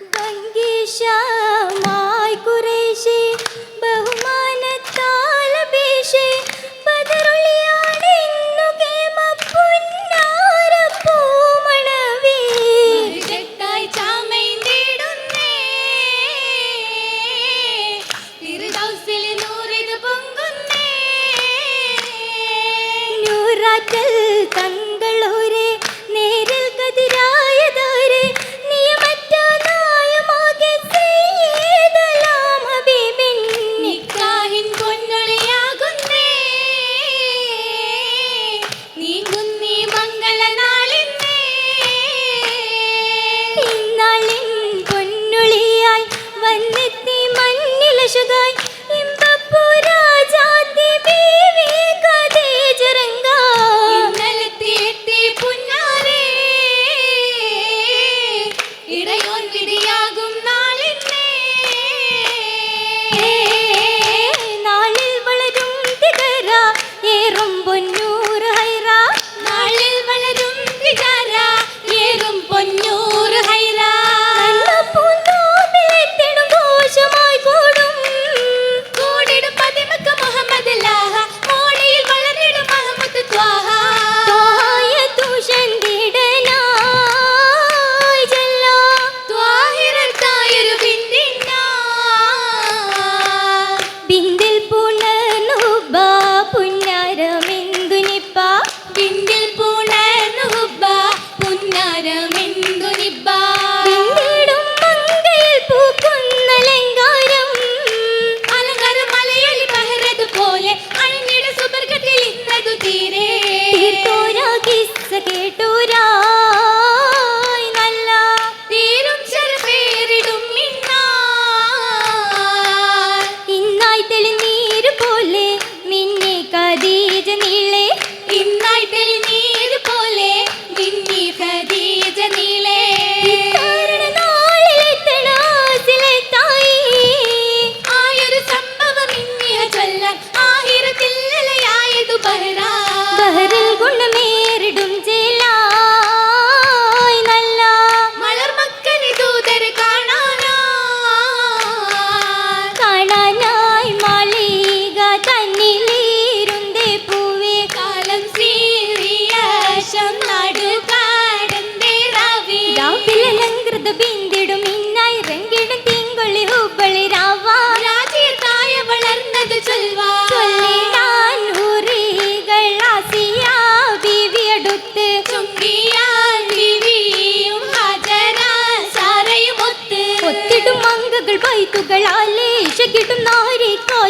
Bangi Shama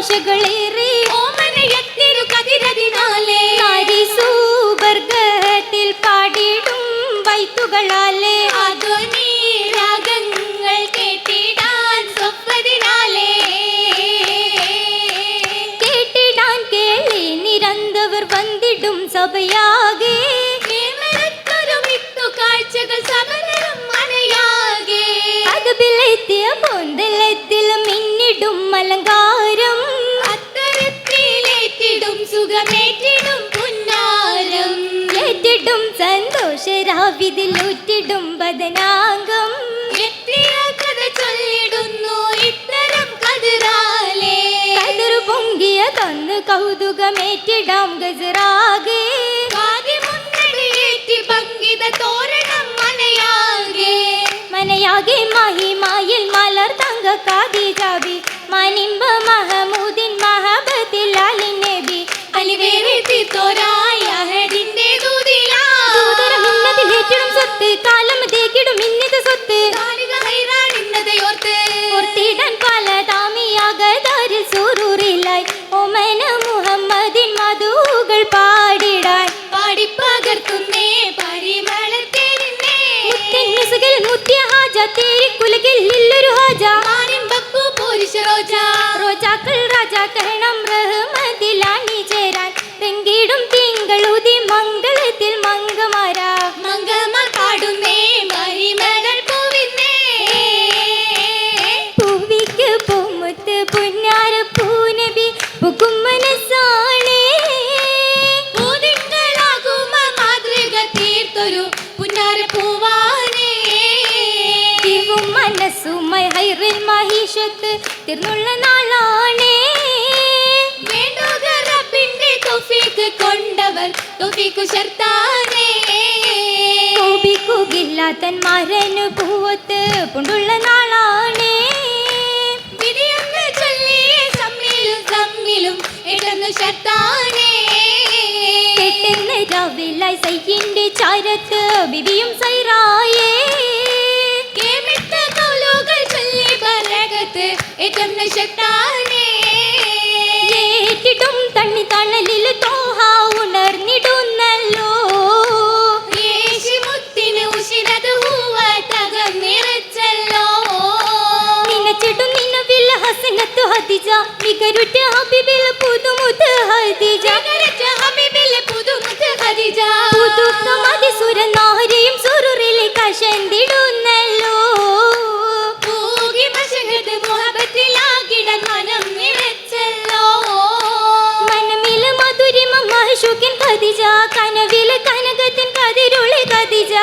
ആഘോഷകളേറെ ഓമനയത്തിനു കതിരതിനാലേ കാരിസൂ വർഗത്തിൽ പാടിടും വൈത്തുകളാലേ അതൊനി രാഗങ്ങൾ കേട്ടിടാൻ സ്വപ്നതിനാലേ കേട്ടിടാൻ കേളി നിരന്തവർ വന്നിടും സഭയാകെ. കാഴ്ചകൾ സബലരും മണയാകെ. അത് പിളത്തിയ പൊന്തലത്തിലും മിന്നിടും മലങ്കാരം ഇതിലൂറ്റിടും ബദനാംഗം കഥ ചൊല്ലിടുന്നു ഇത്തരം കതിരാലേ. കതിർ പൊങ്കിയതൊന്ന് കൗതുകമേറ്റിടാം ഗസറാകേ. रोजा रोजा कर തിറിൽ മഹീഷത്ത് തീർന്നുള്ള നാളാണേ. റബ്ബിന്റെ തൊഫീക്ക് കൊണ്ടവർ തൊഫീക്കു ശർത്താനേ തോപിക്കുകില്ല തൻ മരനു പൂവത്ത് പുണ്ടുള്ള നാളാണേ. രാവിലായി സൈക്കിന്റെ ചാരത്ത് ബിബിയും സൈറായേ. এজন্য সে তার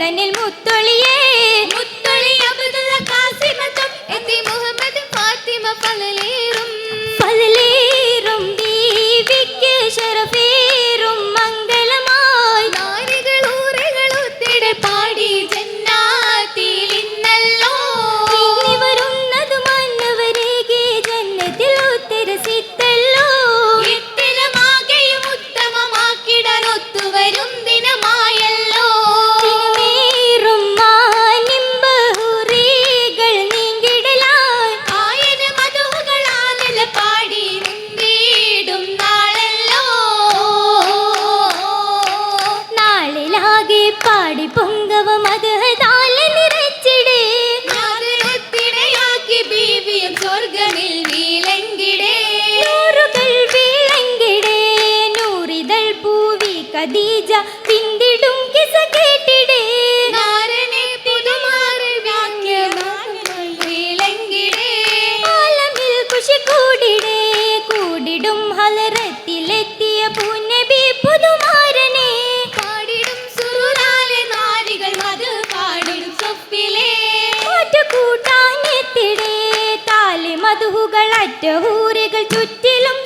കണ്ടനിൽ മുത്തു കുറുഹുകൾ അറ്റ ഊരുകൾ ചുറ്റിലും